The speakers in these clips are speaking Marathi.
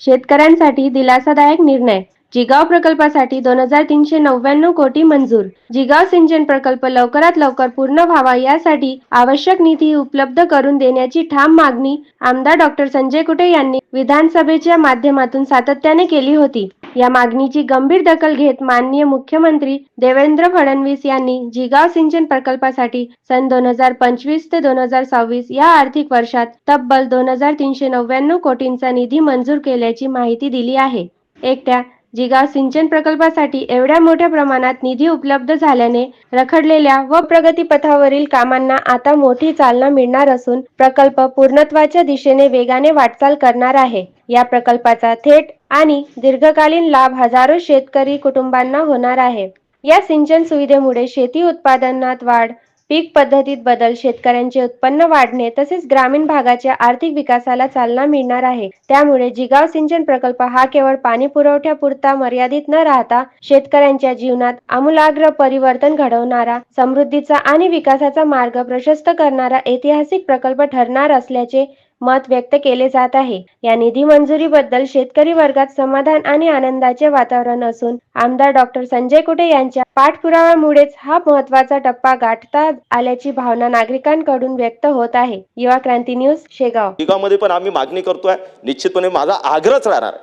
शेतकऱ्यांसाठी दिलासादायक निर्णय. जिगाव प्रकल्पासाठी दोन हजार तीनशे नव्याण्णव कोटी मंजूर. जिगाव सिंचन प्रकल्प लवकरात लवकर पूर्ण व्हावा यासाठी आवश्यक निधी उपलब्ध करून देण्याची ठाम मागणी आमदार डॉक्टर संजय कुटे यांनी विधानसभेच्या माध्यमातून सातत्याने केली होती. या मागणीची गंभीर दखल घेत माननीय मुख्यमंत्री देवेंद्र फडणवीस यांनी जिगाव सिंचन प्रकल्पासाठी सन दोन हजार पंचवीस ते दोन हजार सव्वीस या आर्थिक वर्षात तब्बल दोन हजार तीनशे नव्याण्णव कोटींचा निधी मंजूर केल्याची माहिती दिली आहे. एकट्या जिगाव सिंचन प्रकल्पासाठी एवढ्या मोठ्या प्रमाणात निधी उपलब्ध झाल्याने रखडलेल्या व प्रगतीपथावरील कामांना आता मोठी चालना मिळणार असून प्रकल्प पूर्णत्वाच्या दिशेने वेगाने वाटचाल करणार आहे. या प्रकल्पाचा थेट आणि दीर्घकालीन लाभ हजारो शेतकरी कुटुंबांना होणार आहे. या सिंचन सुविधेमुळे शेती उत्पादनात वाढ पीक पद्धतीत बदल शेतकऱ्यांचे उत्पन्न वाढणे तसेच ग्रामीण भागाच्या आर्थिक विकासाला चालना मिळणार आहे. त्यामुळे जिगाव सिंचन प्रकल्प हा केवळ पाणी पुरवठ्यापुरता मर्यादित न राहता शेतकऱ्यांच्या जीवनात आमूलाग्र परिवर्तन घडवणारा समृद्धीचा आणि विकासाचा मार्ग प्रशस्त करणारा ऐतिहासिक प्रकल्प ठरणार असल्याचे मत व्यक्त केले जात आहे. या निधी मंजुरीबद्दल शेतकरी वर्गात समाधान आणि आनंदाचे वातावरण असून आमदार डॉक्टर संजय कुटे यांच्या पाठपुराव्यामुळेच हा महत्त्वाचा टप्पा गाठता आल्याची भावना नागरिकांकडून व्यक्त होत आहे. युवा क्रांती न्यूज शेगाव. जिगावमध्ये पण आम्ही मागणी करतोय. निश्चितपणे माझा आग्रहच राहणार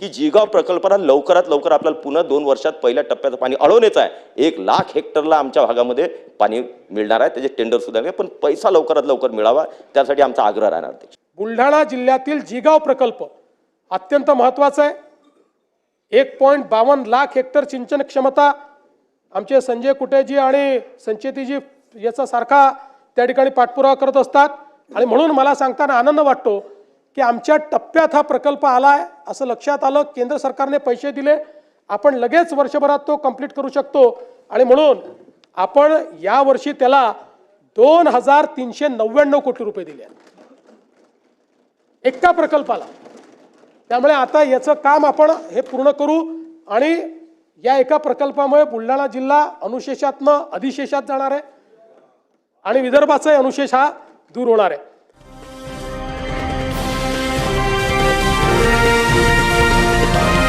की जिगाव प्रकल्पाला लवकरात लवकर आपल्याला पुन्हा दोन वर्षात पहिल्या टप्प्याचं पाणी अडवण्याचं आहे. एक लाख हेक्टरला आमच्या भागामध्ये पाणी मिळणार आहे. त्याचे टेंडर सुद्धा पण पैसा लवकरात लवकर मिळावा त्यासाठी आमचा आग्रह राहणार. बुलढाणा जिल्ह्यातील जिगाव प्रकल्प अत्यंत महत्त्वाचा आहे. एक पॉईंट बावन्न लाख हेक्टर सिंचन क्षमता आमचे संजय कुटेजी आणि संचेतीजी याचा सारखा त्या ठिकाणी पाठपुरावा करत असतात. आणि म्हणून मला सांगताना आनंद वाटतो की आमच्या टप्प्यात हा प्रकल्प आला आहे असं लक्षात आलं केंद्र सरकारने पैसे दिले आपण लगेच वर्षभरात तो कंप्लीट करू शकतो. आणि म्हणून आपण यावर्षी त्याला दोन हजार तीनशे नव्याण्णव कोटी रुपये दिले आहेत. एका प्रकल्पाला त्यामुळे आता याचं काम आपण हे पूर्ण करू आणि या एका प्रकल्पामुळे बुलढाणा जिल्हा अनुशेषातनं अधिशेषात जाणार आहे आणि विदर्भाचाही अनुशेष हा दूर होणार आहे.